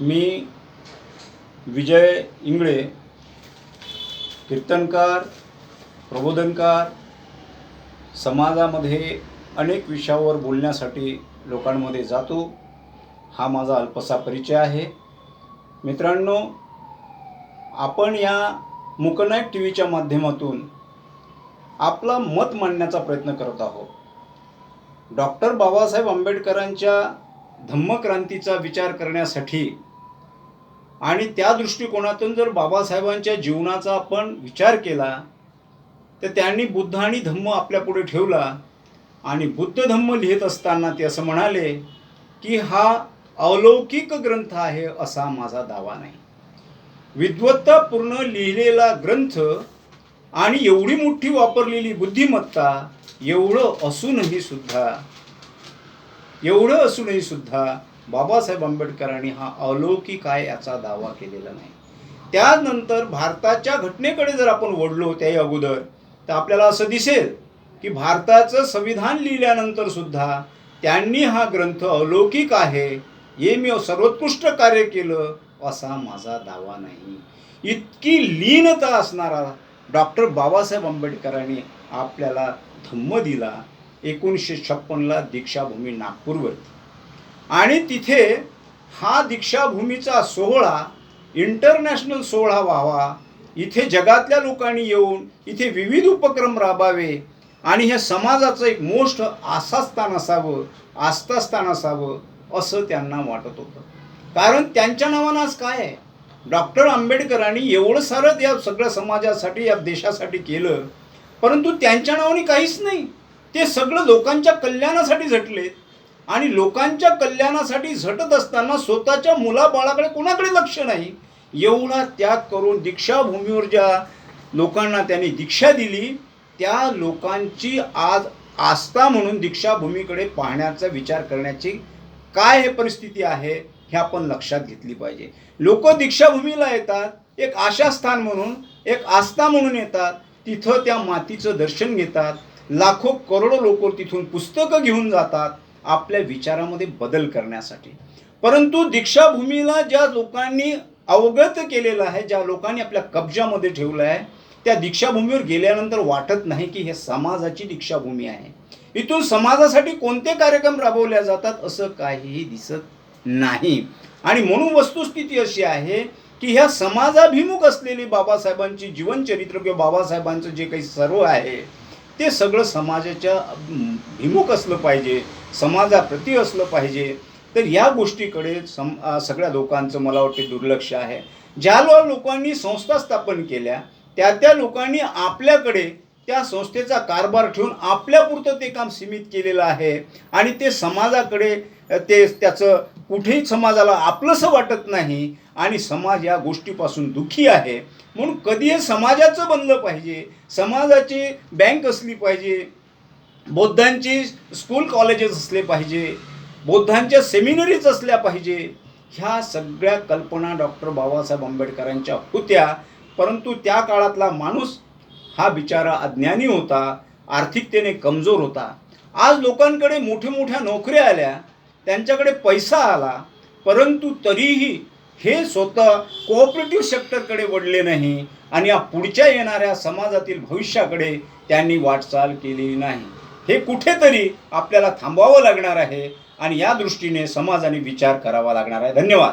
मी विजय इंगळे कीर्तनकार प्रबोधनकार समाजामध्ये अनेक विषयावर बोलण्यासाठी लोकांमध्ये जातो. हा माझा अल्पसा परिचय आहे. मित्रांनो आपण या मुकनायक टी व्हीच्या माध्यमातून आपला मत मांडण्याचा प्रयत्न करत आहोत. डॉक्टर बाबासाहेब आंबेडकरांच्या धम्मक्रांतीचा विचार करण्यासाठी. आणि त्या दृष्टिकोनातून जर बाबासाहेबांच्या जीवनाचा आपण विचार केला तर त्यांनी बुद्ध आणि धम्म आपल्यापुढे ठेवला. आणि बुद्ध धम्म लिहित असताना ते असं म्हणाले की हा अलौकिक ग्रंथ आहे असा माझा दावा नाही. विद्वत्तापूर्ण लिहिलेला ग्रंथ आणि एवढी मोठी वापरलेली बुद्धिमत्ता एवढं असूनही सुद्धा एवढं असूनही सुद्धा बाबासाहेब आंबेडकरांनी हा अलौकिक आहे याचा दावा केलेला नाही. त्यानंतर भारताच्या घटनेकडे जर आपण वडलो त्याही अगोदर तर आपल्याला असं दिसेल की भारताचं संविधान लिहिल्यानंतर सुद्धा त्यांनी हा ग्रंथ अलौकिक आहे हे मी सर्वोत्कृष्ट कार्य केलं असा माझा दावा नाही. इतकी लीनता असणारा डॉक्टर बाबासाहेब आंबेडकरांनी आपल्याला धम्म दिला. एकोणीसशे छप्पनला दीक्षाभूमी नागपूरवरती. आणि तिथे हा दीक्षाभूमीचा सोहळा इंटरनॅशनल सोहळा व्हावा. इथे जगातल्या लोकांनी येऊन इथे विविध उपक्रम राबावे आणि हे समाजाचं एक मोष्ट आस्थास्थान असावं आस्थास्थान असावं असं त्यांना वाटत होतं. कारण त्यांच्या नावानं आज काय आहे? डॉक्टर आंबेडकरांनी एवढं सारं या सगळ्या समाजासाठी या देशासाठी केलं परंतु त्यांच्या नावाने काहीच नाही. ते सगळं लोकांच्या कल्याणासाठी झटले. आणि लोकांच्या कल्याणासाठी झटत असताना स्वतःच्या मुलाबाळाकडे कोणाकडे लक्ष नाही? एवढा त्याग करून दीक्षाभूमीवर ज्या लोकांना त्यांनी दीक्षा दिली त्या लोकांची आज आस्था म्हणून दीक्षाभूमीकडे पाहण्याचा विचार करण्याची काय हे परिस्थिती आहे हे आपण लक्षात घेतली पाहिजे. लोक दीक्षाभूमीला येतात एक आशास्थान म्हणून एक आस्था म्हणून येतात तिथं त्या मातीचं दर्शन घेतात लाखो करोडो लोक तिथून पुस्तकं घेऊन जातात आपल्या विचारामध्ये बदल करण्यासाठी. परंतु दीक्षाभूमीला ज्या लोकांनी अवगत केलेलं आहे ज्या लोकांनी आपल्या कब्जामध्ये ठेवलं आहे त्या दीक्षाभूमीवर गेल्यानंतर वाटत नाही की हे समाजाची दीक्षाभूमी आहे. इथून समाजासाठी कोणते कार्यक्रम राबवल्या जातात असं काहीही दिसत नाही. आणि म्हणून वस्तुस्थिती अशी आहे की ह्या समाजाभिमुख असलेली बाबासाहेबांची जीवनचरित्र किंवा बाबासाहेबांचं जे काही सर्व आहे ते सगळं समाजाच्या भिमुख असलं पाहिजे समाजाप्रती असलं पाहिजे. तर या गोष्टीकडे सम सगळ्या लोकांचं मला वाटते दुर्लक्ष आहे. ज्या लोकांनी संस्था स्थापन केल्या त्या त्या लोकांनी आपल्याकडे त्या संस्थेचा कारभार ठेवून आपल्यापुरतं ते काम सीमित केलेलं आहे. आणि ते समाजाकडे ते त्याचं कुठेही समाजाला आपलंसं वाटत नाही आणि समाज या गोष्टीपासून दुःखी आहे. म्हणून कधी हे समाजाचं बनलं पाहिजे समाजाची बँक असली पाहिजे बौद्धांची स्कूल कॉलेजेस असले पाहिजे बौद्धांच्या सेमिनरीज असल्या पाहिजे ह्या सगळ्या कल्पना डॉक्टर बाबासाहेब आंबेडकरांच्या होत्या. परंतु त्या काळातला माणूस हा बिचारा अज्ञानी होता आर्थिकतेने कमजोर होता. आज लोकांकडे मोठ्या मोठ्या नोकऱ्या आल्या त्यांच्याकडे पैसा आला परंतु तरीही हे स्वतः कोऑपरेटिव्ह सेक्टरकडे वळले नाही आणि या पुढच्या येणाऱ्या समाजातील भविष्याकडे त्यांनी वाटचाल केलेली नाही. हे कुठेतरी आपल्याला थांबवावं लागणार आहे आणि या दृष्टीने समाजाने विचार करावा लागणार आहे. धन्यवाद.